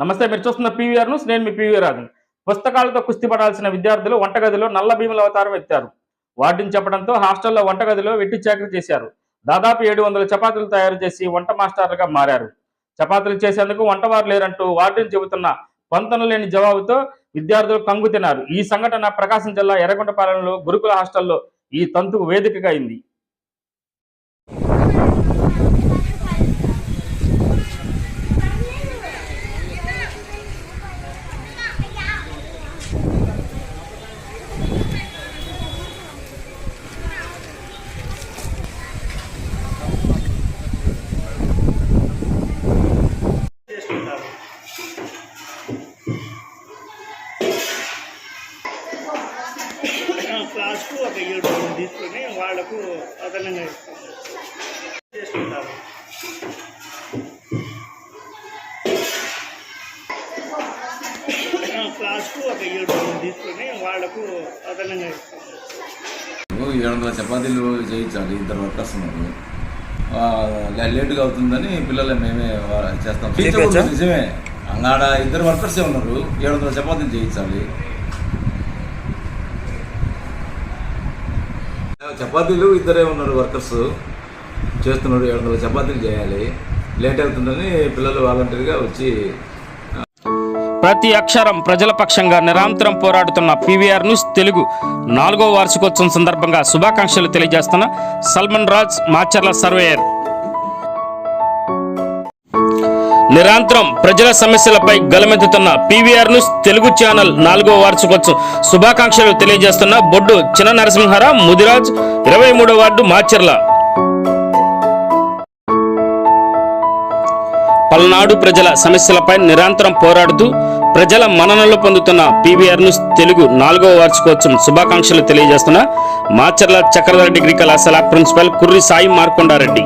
నమస్తే మీరు చూస్తున్న పీవీఆర్ న్యూస్ నేను మీ పీవీ రాజన్. పుస్తకాలతో కుస్తీ పడాల్సిన విద్యార్థులు వంటగదిలో నల్ల భీముల అవతారం ఎత్తారు. వార్డుని చెప్పడంతో హాస్టల్లో వంటగదిలో వెట్టి చాకరీ చేశారు. దాదాపు ఏడు వందల చపాతీలు తయారు చేసి వంట మాస్టర్లుగా మారారు. చపాతీలు చేసేందుకు వంటవారు లేరంటూ వార్డుని చెబుతున్న పొంతన లేని జవాబుతో విద్యార్థులు కంగు తిన్నారు ఈ సంఘటన ప్రకాశం జిల్లా ఎర్రగొండపాలెంలో గురుకుల హాస్టల్లో ఈ తంతుకు వేదికగా అయింది. క్లాస్కు ఒక ఏడు తీసుకొని వాళ్ళకు అదనంగా ఇస్తాం. చేసుకుంటారు క్లాస్కు ఒక ఏడు తీసుకొని వాళ్ళకు అదనంగా ఇస్తాం. ఏడు వందల చపాతీలు చేయించాలి ఇద్దరు వర్కర్స్ ఉన్నారు. లేటుగా అవుతుందని పిల్లలు మేమే చేస్తాం. నిజమే. అంగాడ ఇద్దరు వర్కర్సే ఉన్నారు ఏడు వందల చపాతీలు చేయించాలి. చపాతీలు ఇద్దరే ఉన్నారు వర్కర్స్. చేస్తున్నాడు ఏడు వందల చపాతీలు చేయాలి. లేట్ అవుతుందని పిల్లలు వాలంటీర్గా వచ్చి ప్రతి అక్షరం ప్రజల పక్షంగా నిరంతరం పోరాడుతున్న పీవీఆర్ న్యూస్ తెలుగు నాలుగో వార్షికోత్సవం సందర్భంగా శుభాకాంక్షలు తెలియజేస్తున్న సల్మన్ రాజ్ మాచర్ల సర్వేయర్. నిరంతరం ప్రజల సమస్యలపై గలమెత్తుతున్న పీవీఆర్ న్యూస్ తెలుగు ఛానల్ నాలుగో వార్షికోత్సవం శుభాకాంక్షలు తెలియజేస్తున్న బొడ్డు చిన్న నరసింహారావు ముదిరాజ్ ఇరవై మూడో వార్డు మాచర్ల. పల్నాడు ప్రజల సమస్యలపై నిరంతరం పోరాడుతూ ప్రజల మన్ననలు పొందుతున్న పీవీఆర్ న్యూస్ తెలుగు నాలుగవ వార్షికోత్సవం శుభాకాంక్షలు తెలియజేస్తున్న మాచర్ల చక్రధర డిగ్రీ కళాశాల ప్రిన్సిపల్ కుర్రి సాయి మార్కొండారెడ్డి.